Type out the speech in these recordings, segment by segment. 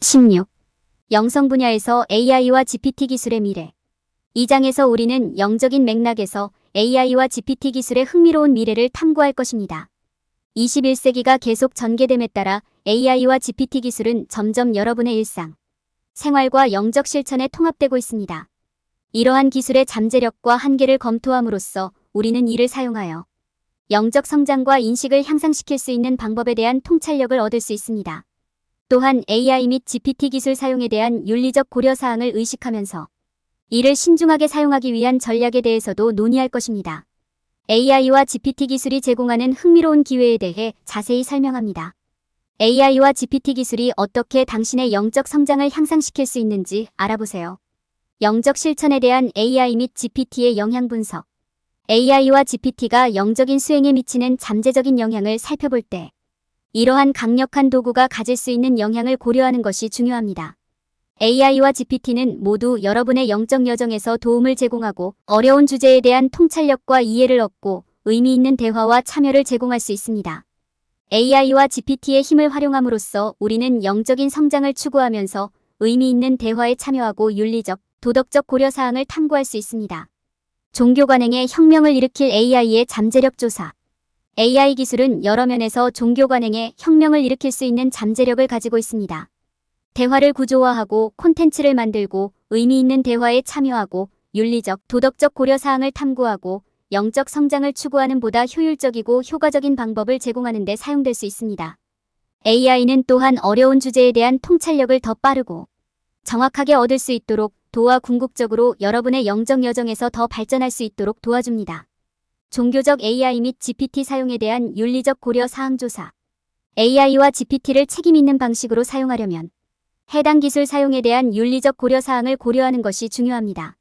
16. 영성 분야에서 AI와 GPT 기술의 미래. 이 장에서 우리는 영적인 맥락에서 AI와 GPT 기술의 흥미로운 미래를 탐구할 것입니다. 21세기가 계속 전개됨에 따라 AI와 GPT 기술은 점점 여러분의 일상, 생활과 영적 실천에 통합되고 있습니다. 이러한 기술의 잠재력과 한계를 검토함으로써 우리는 이를 사용하여 영적 성장과 인식을 향상시킬 수 있는 방법에 대한 통찰력을 얻을 수 있습니다. 또한 AI 및 GPT 기술 사용에 대한 윤리적 고려 사항을 의식하면서 이를 신중하게 사용하기 위한 전략에 대해서도 논의할 것입니다. AI와 GPT 기술이 제공하는 흥미로운 기회에 대해 자세히 설명합니다. AI와 GPT 기술이 어떻게 당신의 영적 성장을 향상시킬 수 있는지 알아보세요. 영적 실천에 대한 AI 및 GPT의 영향 분석. AI와 GPT가 영적인 수행에 미치는 잠재적인 영향을 살펴볼 때 이러한 강력한 도구가 가질 수 있는 영향을 고려하는 것이 중요합니다. AI와 GPT는 모두 여러분의 영적 여정에서 도움을 제공하고 어려운 주제에 대한 통찰력과 이해를 얻고 의미 있는 대화와 참여를 제공할 수 있습니다. AI와 GPT의 힘을 활용함으로써 우리는 영적인 성장을 추구하면서 의미 있는 대화에 참여하고 윤리적, 도덕적 고려사항을 탐구할 수 있습니다. 종교 관행에 혁명을 일으킬 AI의 잠재력 조사. AI 기술은 여러 면에서 종교 관행에 혁명을 일으킬 수 있는 잠재력을 가지고 있습니다. 대화를 구조화하고 콘텐츠를 만들고 의미 있는 대화에 참여하고 윤리적, 도덕적 고려 사항을 탐구하고 영적 성장을 추구하는 보다 효율적이고 효과적인 방법을 제공하는 데 사용될 수 있습니다. AI는 또한 어려운 주제에 대한 통찰력을 더 빠르고 정확하게 얻을 수 있도록 도와 궁극적으로 여러분의 영적 여정에서 더 발전할 수 있도록 도와줍니다. 종교적 AI 및 GPT 사용에 대한 윤리적 고려 사항 조사. AI와 GPT를 책임 있는 방식으로 사용하려면 해당 기술 사용에 대한 윤리적 고려 사항을 고려하는 것이 중요합니다.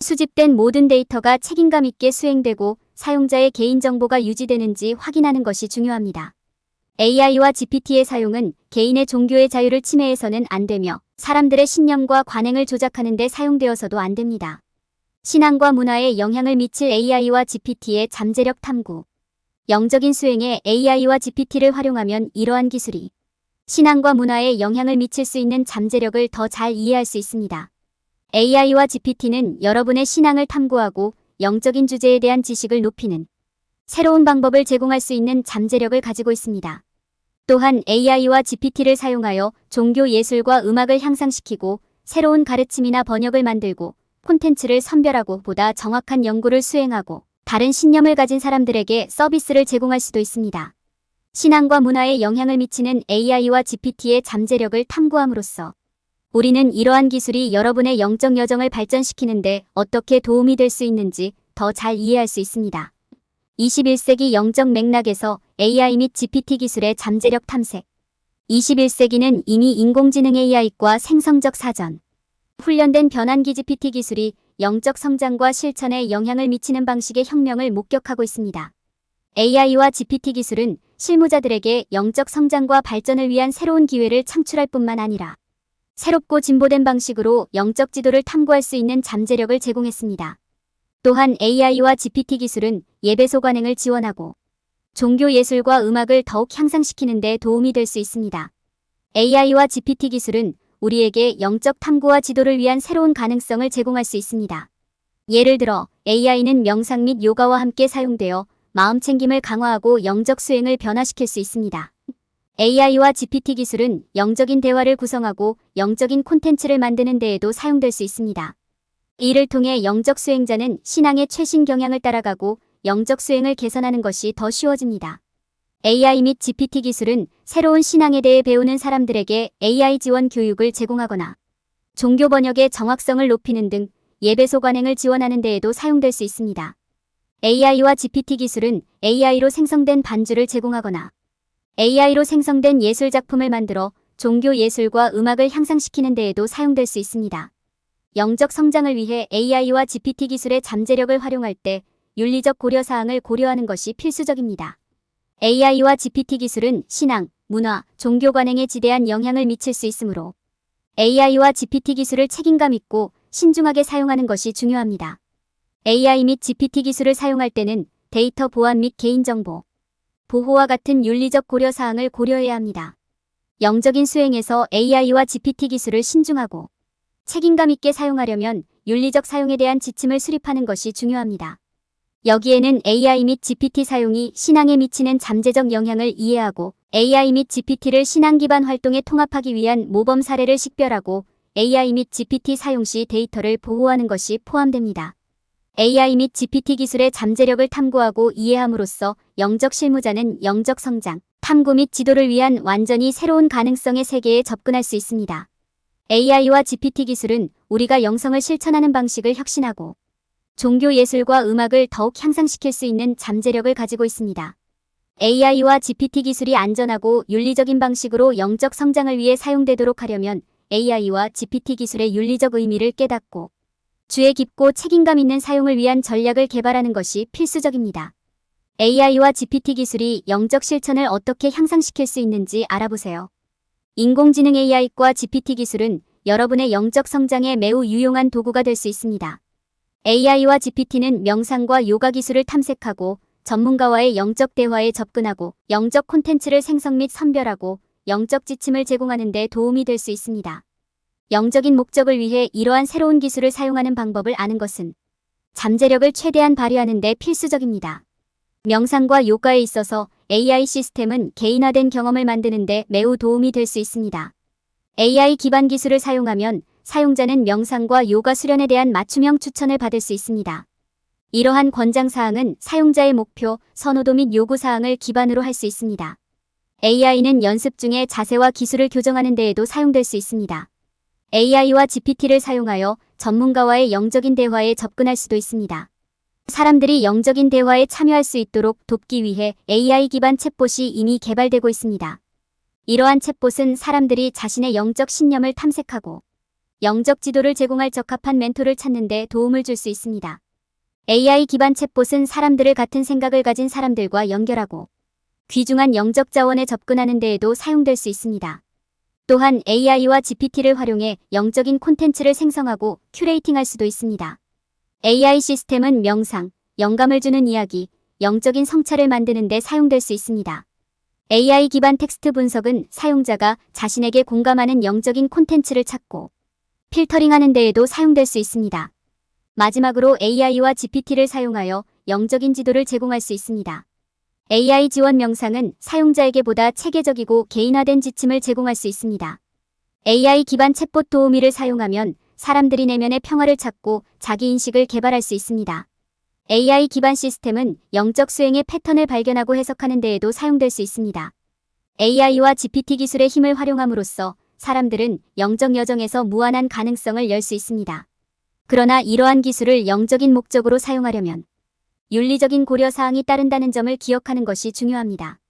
수집된 모든 데이터가 책임감 있게 수행되고 사용자의 개인정보가 유지되는지 확인하는 것이 중요합니다. AI와 GPT의 사용은 개인의 종교의 자유를 침해해서는 안 되며 사람들의 신념과 관행을 조작하는 데 사용되어서도 안 됩니다. 신앙과 문화에 영향을 미칠 AI와 GPT의 잠재력 탐구. 영적인 수행에 AI와 GPT를 활용하면 이러한 기술이 신앙과 문화에 영향을 미칠 수 있는 잠재력을 더 잘 이해할 수 있습니다. AI와 GPT는 여러분의 신앙을 탐구하고 영적인 주제에 대한 지식을 높이는 새로운 방법을 제공할 수 있는 잠재력을 가지고 있습니다. 또한 AI와 GPT를 사용하여 종교 예술과 음악을 향상시키고 새로운 가르침이나 번역을 만들고 콘텐츠를 선별하고 보다 정확한 연구를 수행하고 다른 신념을 가진 사람들에게 서비스를 제공할 수도 있습니다. 신앙과 문화에 영향을 미치는 AI와 GPT의 잠재력을 탐구함으로써 우리는 이러한 기술이 여러분의 영적 여정을 발전시키는데 어떻게 도움이 될 수 있는지 더 잘 이해할 수 있습니다. 21세기 영적 맥락에서 AI 및 GPT 기술의 잠재력 탐색. 21세기는 이미 인공지능 AI과 생성적 사전, 훈련된 변환기 GPT 기술이 영적 성장과 실천에 영향을 미치는 방식의 혁명을 목격하고 있습니다. AI와 GPT 기술은 실무자들에게 영적 성장과 발전을 위한 새로운 기회를 창출할 뿐만 아니라 새롭고 진보된 방식으로 영적 지도를 탐구할 수 있는 잠재력을 제공했습니다. 또한 AI와 GPT 기술은 예배소 관행을 지원하고 종교 예술과 음악을 더욱 향상시키는 데 도움이 될 수 있습니다. AI와 GPT 기술은 우리에게 영적 탐구와 지도를 위한 새로운 가능성을 제공할 수 있습니다. 예를 들어 AI는 명상 및 요가와 함께 사용되어 마음 챙김을 강화하고 영적 수행을 변화시킬 수 있습니다. AI와 GPT 기술은 영적인 대화를 구성하고 영적인 콘텐츠를 만드는 데에도 사용될 수 있습니다. 이를 통해 영적 수행자는 신앙의 최신 경향을 따라가고 영적 수행을 개선하는 것이 더 쉬워집니다. AI 및 GPT 기술은 새로운 신앙에 대해 배우는 사람들에게 AI 지원 교육을 제공하거나 종교 번역의 정확성을 높이는 등 예배소 관행을 지원하는 데에도 사용될 수 있습니다. AI와 GPT 기술은 AI로 생성된 반주를 제공하거나 AI로 생성된 예술 작품을 만들어 종교 예술과 음악을 향상시키는 데에도 사용될 수 있습니다. 영적 성장을 위해 AI와 GPT 기술의 잠재력을 활용할 때 윤리적 고려사항을 고려하는 것이 필수적입니다. AI와 GPT 기술은 신앙, 문화, 종교 관행에 지대한 영향을 미칠 수 있으므로 AI와 GPT 기술을 책임감 있고 신중하게 사용하는 것이 중요합니다. AI 및 GPT 기술을 사용할 때는 데이터 보안 및 개인정보, 보호와 같은 윤리적 고려사항을 고려해야 합니다. 영적인 수행에서 AI와 GPT 기술을 신중하고 책임감 있게 사용하려면 윤리적 사용에 대한 지침을 수립하는 것이 중요합니다. 여기에는 AI 및 GPT 사용이 신앙에 미치는 잠재적 영향을 이해하고 AI 및 GPT를 신앙 기반 활동에 통합하기 위한 모범 사례를 식별하고 AI 및 GPT 사용 시 데이터를 보호하는 것이 포함됩니다. AI 및 GPT 기술의 잠재력을 탐구하고 이해함으로써 영적 실무자는 영적 성장, 탐구 및 지도를 위한 완전히 새로운 가능성의 세계에 접근할 수 있습니다. AI와 GPT 기술은 우리가 영성을 실천하는 방식을 혁신하고 종교 예술과 음악을 더욱 향상시킬 수 있는 잠재력을 가지고 있습니다. AI와 GPT 기술이 안전하고 윤리적인 방식으로 영적 성장을 위해 사용되도록 하려면 AI와 GPT 기술의 윤리적 의미를 깨닫고 주의 깊고 책임감 있는 사용을 위한 전략을 개발하는 것이 필수적입니다. AI와 GPT 기술이 영적 실천을 어떻게 향상시킬 수 있는지 알아보세요. 인공지능 AI과 GPT 기술은 여러분의 영적 성장에 매우 유용한 도구가 될 수 있습니다. AI와 GPT는 명상과 요가 기술을 탐색하고 전문가와의 영적 대화에 접근하고 영적 콘텐츠를 생성 및 선별하고 영적 지침을 제공하는 데 도움이 될 수 있습니다. 영적인 목적을 위해 이러한 새로운 기술을 사용하는 방법을 아는 것은 잠재력을 최대한 발휘하는 데 필수적입니다. 명상과 요가에 있어서 AI 시스템은 개인화된 경험을 만드는 데 매우 도움이 될 수 있습니다. AI 기반 기술을 사용하면 사용자는 명상과 요가 수련에 대한 맞춤형 추천을 받을 수 있습니다. 이러한 권장사항은 사용자의 목표, 선호도 및 요구사항을 기반으로 할 수 있습니다. AI는 연습 중에 자세와 기술을 교정하는 데에도 사용될 수 있습니다. AI와 GPT를 사용하여 전문가와의 영적인 대화에 접근할 수도 있습니다. 사람들이 영적인 대화에 참여할 수 있도록 돕기 위해 AI 기반 챗봇이 이미 개발되고 있습니다. 이러한 챗봇은 사람들이 자신의 영적 신념을 탐색하고 영적 지도를 제공할 적합한 멘토를 찾는 데 도움을 줄 수 있습니다. AI 기반 챗봇은 사람들을 같은 생각을 가진 사람들과 연결하고 귀중한 영적 자원에 접근하는 데에도 사용될 수 있습니다. 또한 AI와 GPT를 활용해 영적인 콘텐츠를 생성하고 큐레이팅할 수도 있습니다. AI 시스템은 명상, 영감을 주는 이야기, 영적인 성찰을 만드는 데 사용될 수 있습니다. AI 기반 텍스트 분석은 사용자가 자신에게 공감하는 영적인 콘텐츠를 찾고 필터링하는 데에도 사용될 수 있습니다. 마지막으로 AI와 GPT를 사용하여 영적인 지도를 제공할 수 있습니다. AI 지원 명상은 사용자에게 보다 체계적이고 개인화된 지침을 제공할 수 있습니다. AI 기반 챗봇 도우미를 사용하면 사람들이 내면의 평화를 찾고 자기 인식을 개발할 수 있습니다. AI 기반 시스템은 영적 수행의 패턴을 발견하고 해석하는 데에도 사용될 수 있습니다. AI와 GPT 기술의 힘을 활용함으로써 사람들은 영적 여정에서 무한한 가능성을 열 수 있습니다. 그러나 이러한 기술을 영적인 목적으로 사용하려면 윤리적인 고려 사항이 따른다는 점을 기억하는 것이 중요합니다.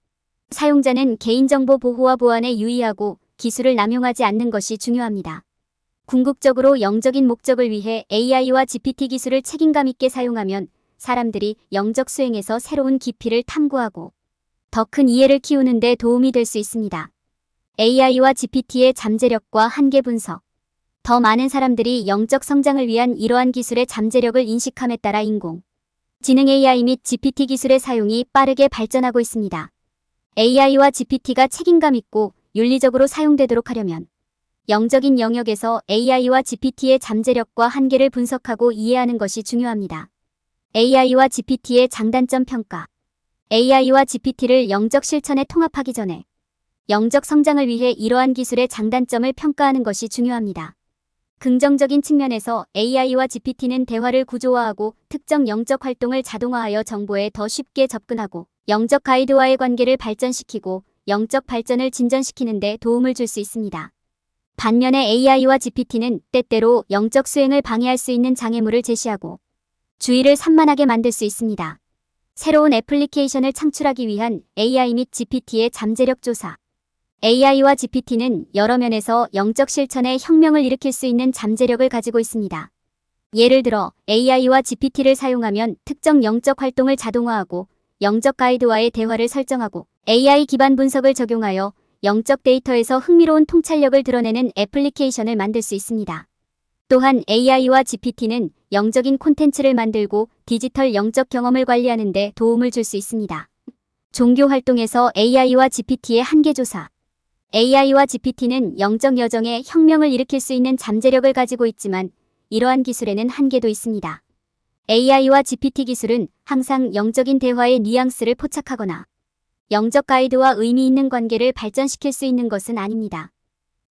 사용자는 개인정보 보호와 보안에 유의하고 기술을 남용하지 않는 것이 중요합니다. 궁극적으로 영적인 목적을 위해 AI와 GPT 기술을 책임감 있게 사용하면 사람들이 영적 수행에서 새로운 깊이를 탐구하고 더 큰 이해를 키우는 데 도움이 될 수 있습니다. AI와 GPT의 잠재력과 한계 분석. 더 많은 사람들이 영적 성장을 위한 이러한 기술의 잠재력을 인식함에 따라 인공, 지능 AI 및 GPT 기술의 사용이 빠르게 발전하고 있습니다. AI와 GPT가 책임감 있고 윤리적으로 사용되도록 하려면 영적인 영역에서 AI와 GPT의 잠재력과 한계를 분석하고 이해하는 것이 중요합니다. AI와 GPT의 장단점 평가. AI와 GPT를 영적 실천에 통합하기 전에 영적 성장을 위해 이러한 기술의 장단점을 평가하는 것이 중요합니다. 긍정적인 측면에서 AI와 GPT는 대화를 구조화하고 특정 영적 활동을 자동화하여 정보에 더 쉽게 접근하고 영적 가이드와의 관계를 발전시키고 영적 발전을 진전시키는 데 도움을 줄 수 있습니다. 반면에 AI와 GPT는 때때로 영적 수행을 방해할 수 있는 장애물을 제시하고 주의를 산만하게 만들 수 있습니다. 새로운 애플리케이션을 창출하기 위한 AI 및 GPT의 잠재력 조사 AI와 GPT는 여러 면에서 영적 실천에 혁명을 일으킬 수 있는 잠재력을 가지고 있습니다. 예를 들어 AI와 GPT를 사용하면 특정 영적 활동을 자동화하고 영적 가이드와의 대화를 설정하고 AI 기반 분석을 적용하여 영적 데이터에서 흥미로운 통찰력을 드러내는 애플리케이션을 만들 수 있습니다. 또한 AI와 GPT는 영적인 콘텐츠를 만들고 디지털 영적 경험을 관리하는 데 도움을 줄 수 있습니다. 종교 활동에서 AI와 GPT의 한계 조사 AI와 GPT는 영적 여정에 혁명을 일으킬 수 있는 잠재력을 가지고 있지만 이러한 기술에는 한계도 있습니다. AI와 GPT 기술은 항상 영적인 대화의 뉘앙스를 포착하거나 영적 가이드와 의미 있는 관계를 발전시킬 수 있는 것은 아닙니다.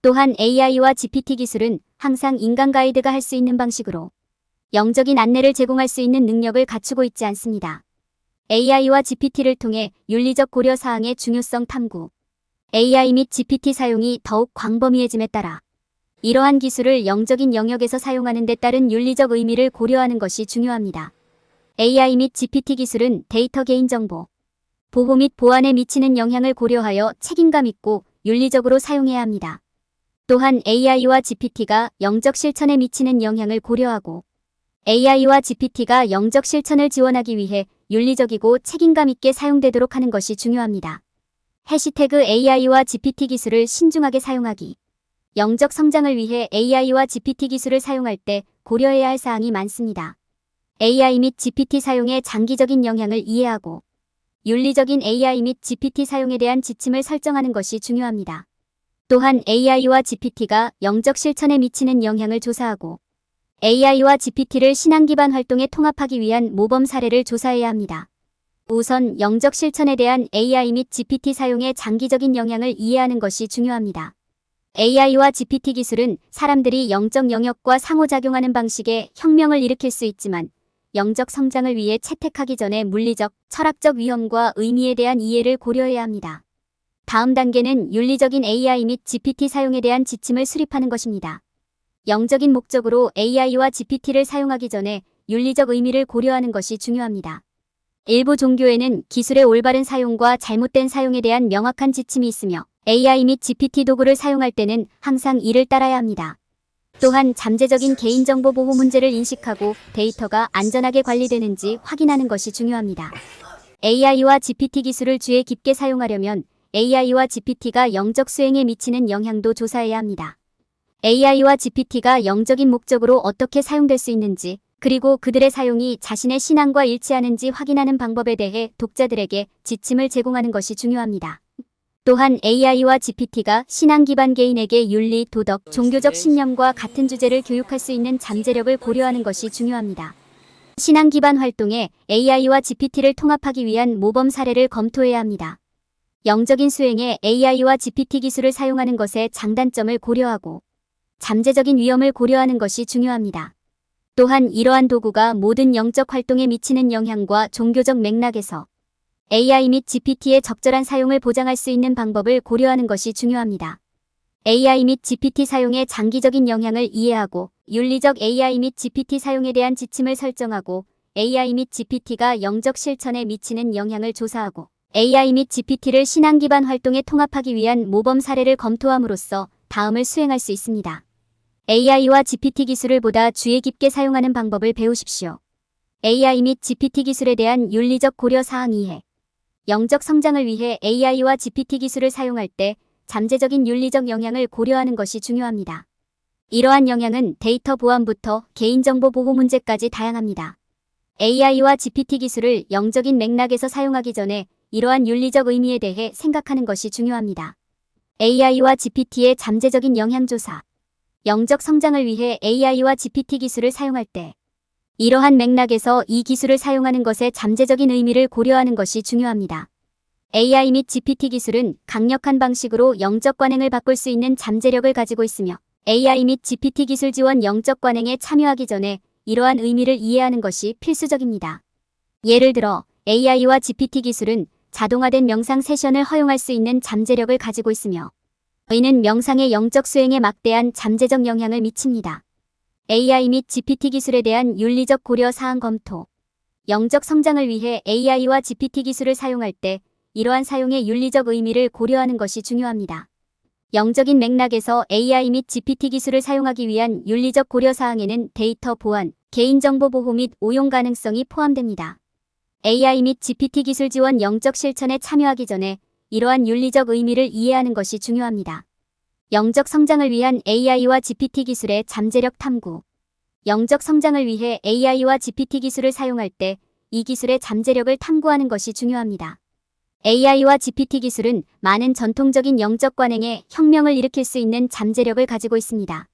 또한 AI와 GPT 기술은 항상 인간 가이드가 할 수 있는 방식으로 영적인 안내를 제공할 수 있는 능력을 갖추고 있지 않습니다. AI와 GPT를 통해 윤리적 고려 사항의 중요성 탐구, AI 및 GPT 사용이 더욱 광범위해짐에 따라 이러한 기술을 영적인 영역에서 사용하는 데 따른 윤리적 의미를 고려하는 것이 중요합니다. AI 및 GPT 기술은 데이터 개인정보, 보호 및 보안에 미치는 영향을 고려하여 책임감 있고 윤리적으로 사용해야 합니다. 또한 AI와 GPT가 영적 실천에 미치는 영향을 고려하고 AI와 GPT가 영적 실천을 지원하기 위해 윤리적이고 책임감 있게 사용되도록 하는 것이 중요합니다. 해시태그 AI와 GPT 기술을 신중하게 사용하기. 영적 성장을 위해 AI와 GPT 기술을 사용할 때 고려해야 할 사항이 많습니다. AI 및 GPT 사용의 장기적인 영향을 이해하고 윤리적인 AI 및 GPT 사용에 대한 지침을 설정하는 것이 중요합니다. 또한 AI와 GPT가 영적 실천에 미치는 영향을 조사하고 AI와 GPT를 신앙 기반 활동에 통합하기 위한 모범 사례를 조사해야 합니다. 우선 영적 실천에 대한 AI 및 GPT 사용의 장기적인 영향을 이해하는 것이 중요합니다. AI와 GPT 기술은 사람들이 영적 영역과 상호작용하는 방식에 혁명을 일으킬 수 있지만 영적 성장을 위해 채택하기 전에 물리적, 철학적 위험과 의미에 대한 이해를 고려해야 합니다. 다음 단계는 윤리적인 AI 및 GPT 사용에 대한 지침을 수립하는 것입니다. 영적인 목적으로 AI와 GPT를 사용하기 전에 윤리적 의미를 고려하는 것이 중요합니다. 일부 종교에는 기술의 올바른 사용과 잘못된 사용에 대한 명확한 지침이 있으며 AI 및 GPT 도구를 사용할 때는 항상 이를 따라야 합니다. 또한 잠재적인 개인정보 보호 문제를 인식하고 데이터가 안전하게 관리되는지 확인하는 것이 중요합니다. AI와 GPT 기술을 주의 깊게 사용하려면 AI와 GPT가 영적 수행에 미치는 영향도 조사해야 합니다. AI와 GPT가 영적인 목적으로 어떻게 사용될 수 있는지, 그리고 그들의 사용이 자신의 신앙과 일치하는지 확인하는 방법에 대해 독자들에게 지침을 제공하는 것이 중요합니다. 또한 AI와 GPT가 신앙 기반 개인에게 윤리, 도덕, 종교적 신념과 같은 주제를 교육할 수 있는 잠재력을 고려하는 것이 중요합니다. 신앙 기반 활동에 AI와 GPT를 통합하기 위한 모범 사례를 검토해야 합니다. 영적인 수행에 AI와 GPT 기술을 사용하는 것의 장단점을 고려하고 잠재적인 위험을 고려하는 것이 중요합니다. 또한 이러한 도구가 모든 영적 활동에 미치는 영향과 종교적 맥락에서 AI 및 GPT의 적절한 사용을 보장할 수 있는 방법을 고려하는 것이 중요합니다. AI 및 GPT 사용의 장기적인 영향을 이해하고 윤리적 AI 및 GPT 사용에 대한 지침을 설정하고 AI 및 GPT가 영적 실천에 미치는 영향을 조사하고 AI 및 GPT를 신앙 기반 활동에 통합하기 위한 모범 사례를 검토함으로써 다음을 수행할 수 있습니다. AI와 GPT 기술을 보다 주의 깊게 사용하는 방법을 배우십시오. AI 및 GPT 기술에 대한 윤리적 고려 사항 이해. 영적 성장을 위해 AI와 GPT 기술을 사용할 때 잠재적인 윤리적 영향을 고려하는 것이 중요합니다. 이러한 영향은 데이터 보안부터 개인정보 보호 문제까지 다양합니다. AI와 GPT 기술을 영적인 맥락에서 사용하기 전에 이러한 윤리적 의미에 대해 생각하는 것이 중요합니다. AI와 GPT의 잠재적인 영향 조사. 영적 성장을 위해 AI와 GPT 기술을 사용할 때 이러한 맥락에서 이 기술을 사용하는 것의 잠재적인 의미를 고려하는 것이 중요합니다. AI 및 GPT 기술은 강력한 방식으로 영적 관행을 바꿀 수 있는 잠재력을 가지고 있으며 AI 및 GPT 기술 지원 영적 관행에 참여하기 전에 이러한 의미를 이해하는 것이 필수적입니다. 예를 들어 AI와 GPT 기술은 자동화된 명상 세션을 허용할 수 있는 잠재력을 가지고 있으며 이는 명상의 영적 수행에 막대한 잠재적 영향을 미칩니다. AI 및 GPT 기술에 대한 윤리적 고려 사항 검토. 영적 성장을 위해 AI와 GPT 기술을 사용할 때 이러한 사용의 윤리적 의미를 고려하는 것이 중요합니다. 영적인 맥락에서 AI 및 GPT 기술을 사용하기 위한 윤리적 고려 사항에는 데이터 보안, 개인정보 보호 및 오용 가능성이 포함됩니다. AI 및 GPT 기술 지원 영적 실천에 참여하기 전에 이러한 윤리적 의미를 이해하는 것이 중요합니다. 영적 성장을 위한 AI와 GPT 기술의 잠재력 탐구. 영적 성장을 위해 AI와 GPT 기술을 사용할 때 이 기술의 잠재력을 탐구하는 것이 중요합니다. AI와 GPT 기술은 많은 전통적인 영적 관행에 혁명을 일으킬 수 있는 잠재력을 가지고 있습니다.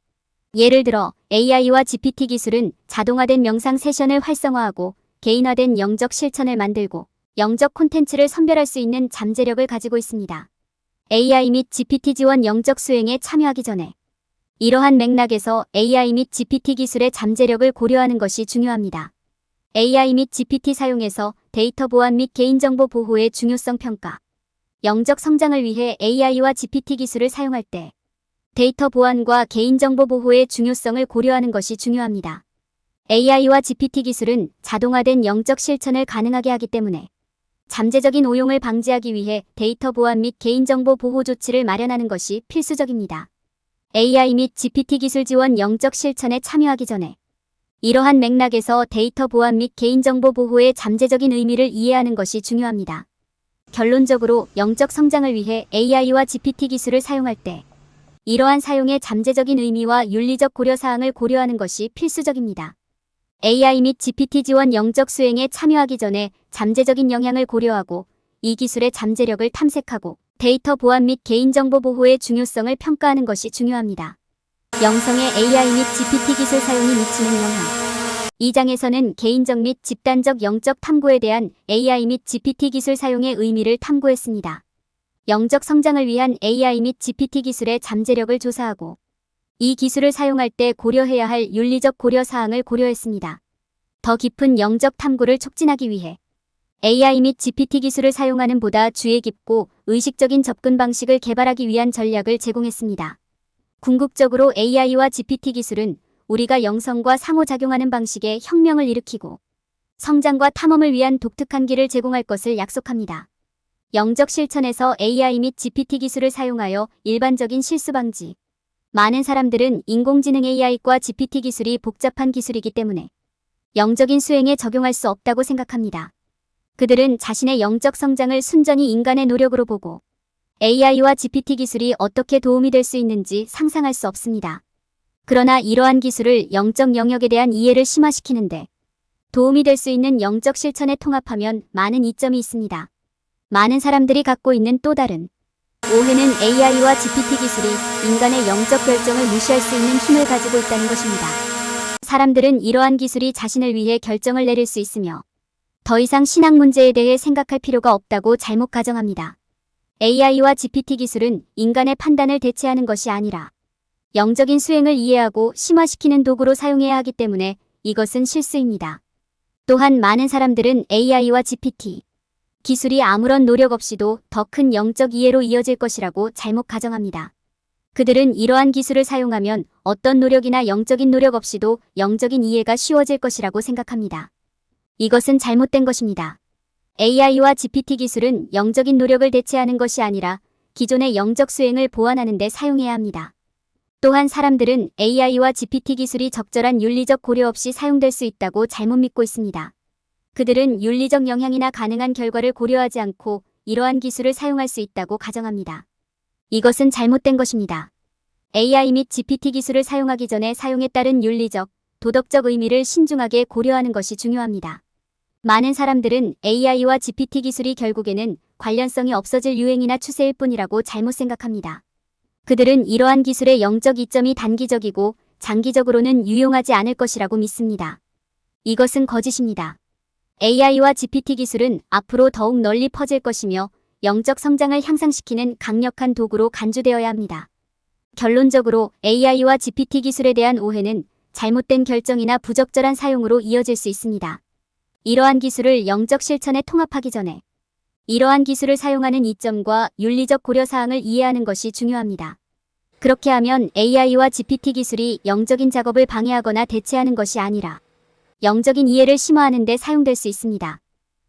예를 들어 AI와 GPT 기술은 자동화된 명상 세션을 활성화하고 개인화된 영적 실천을 만들고 영적 콘텐츠를 선별할 수 있는 잠재력을 가지고 있습니다. AI 및 GPT 지원 영적 수행에 참여하기 전에 이러한 맥락에서 AI 및 GPT 기술의 잠재력을 고려하는 것이 중요합니다. AI 및 GPT 사용에서 데이터 보안 및 개인정보 보호의 중요성 평가. 영적 성장을 위해 AI와 GPT 기술을 사용할 때 데이터 보안과 개인정보 보호의 중요성을 고려하는 것이 중요합니다. AI와 GPT 기술은 자동화된 영적 실천을 가능하게 하기 때문에 잠재적인 오용을 방지하기 위해 데이터 보안 및 개인정보 보호 조치를 마련하는 것이 필수적입니다. AI 및 GPT 기술 지원 영적 실천에 참여하기 전에 이러한 맥락에서 데이터 보안 및 개인정보 보호의 잠재적인 의미를 이해하는 것이 중요합니다. 결론적으로 영적 성장을 위해 AI와 GPT 기술을 사용할 때 이러한 사용의 잠재적인 의미와 윤리적 고려 사항을 고려하는 것이 필수적입니다. AI 및 GPT 지원 영적 수행에 참여하기 전에 잠재적인 영향을 고려하고 이 기술의 잠재력을 탐색하고 데이터 보안 및 개인정보 보호의 중요성을 평가하는 것이 중요합니다. 영성의 AI 및 GPT 기술 사용이 미치는 영향. 이 장에서는 개인적 및 집단적 영적 탐구에 대한 AI 및 GPT 기술 사용의 의미를 탐구했습니다. 영적 성장을 위한 AI 및 GPT 기술의 잠재력을 조사하고 이 기술을 사용할 때 고려해야 할 윤리적 고려 사항을 고려했습니다. 더 깊은 영적 탐구를 촉진하기 위해 AI 및 GPT 기술을 사용하는 보다 주의 깊고 의식적인 접근 방식을 개발하기 위한 전략을 제공했습니다. 궁극적으로 AI와 GPT 기술은 우리가 영성과 상호작용하는 방식에 혁명을 일으키고 성장과 탐험을 위한 독특한 길을 제공할 것을 약속합니다. 영적 실천에서 AI 및 GPT 기술을 사용하여 일반적인 실수 방지. 많은 사람들은 인공지능 AI과 GPT 기술이 복잡한 기술이기 때문에 영적인 수행에 적용할 수 없다고 생각합니다. 그들은 자신의 영적 성장을 순전히 인간의 노력으로 보고 AI와 GPT 기술이 어떻게 도움이 될 수 있는지 상상할 수 없습니다. 그러나 이러한 기술을 영적 영역에 대한 이해를 심화시키는데 도움이 될 수 있는 영적 실천에 통합하면 많은 이점이 있습니다. 많은 사람들이 갖고 있는 또 다른 오해는 AI와 GPT 기술이 인간의 영적 결정을 무시할 수 있는 힘을 가지고 있다는 것입니다. 사람들은 이러한 기술이 자신을 위해 결정을 내릴 수 있으며 더 이상 신앙 문제에 대해 생각할 필요가 없다고 잘못 가정합니다. AI와 GPT 기술은 인간의 판단을 대체하는 것이 아니라 영적인 수행을 이해하고 심화시키는 도구로 사용해야 하기 때문에 이것은 실수입니다. 또한 많은 사람들은 AI와 GPT 기술이 아무런 노력 없이도 더 큰 영적 이해로 이어질 것이라고 잘못 가정합니다. 그들은 이러한 기술을 사용하면 어떤 노력이나 영적인 노력 없이도 영적인 이해가 쉬워질 것이라고 생각합니다. 이것은 잘못된 것입니다. AI와 GPT 기술은 영적인 노력을 대체하는 것이 아니라 기존의 영적 수행을 보완하는 데 사용해야 합니다. 또한 사람들은 AI와 GPT 기술이 적절한 윤리적 고려 없이 사용될 수 있다고 잘못 믿고 있습니다. 그들은 윤리적 영향이나 가능한 결과를 고려하지 않고 이러한 기술을 사용할 수 있다고 가정합니다. 이것은 잘못된 것입니다. AI 및 GPT 기술을 사용하기 전에 사용에 따른 윤리적, 도덕적 의미를 신중하게 고려하는 것이 중요합니다. 많은 사람들은 AI와 GPT 기술이 결국에는 관련성이 없어질 유행이나 추세일 뿐이라고 잘못 생각합니다. 그들은 이러한 기술의 영적 이점이 단기적이고 장기적으로는 유용하지 않을 것이라고 믿습니다. 이것은 거짓입니다. AI와 GPT 기술은 앞으로 더욱 널리 퍼질 것이며 영적 성장을 향상시키는 강력한 도구로 간주되어야 합니다. 결론적으로 AI와 GPT 기술에 대한 오해는 잘못된 결정이나 부적절한 사용으로 이어질 수 있습니다. 이러한 기술을 영적 실천에 통합하기 전에 이러한 기술을 사용하는 이점과 윤리적 고려 사항을 이해하는 것이 중요합니다. 그렇게 하면 AI와 GPT 기술이 영적인 작업을 방해하거나 대체하는 것이 아니라 영적인 이해를 심화하는 데 사용될 수 있습니다.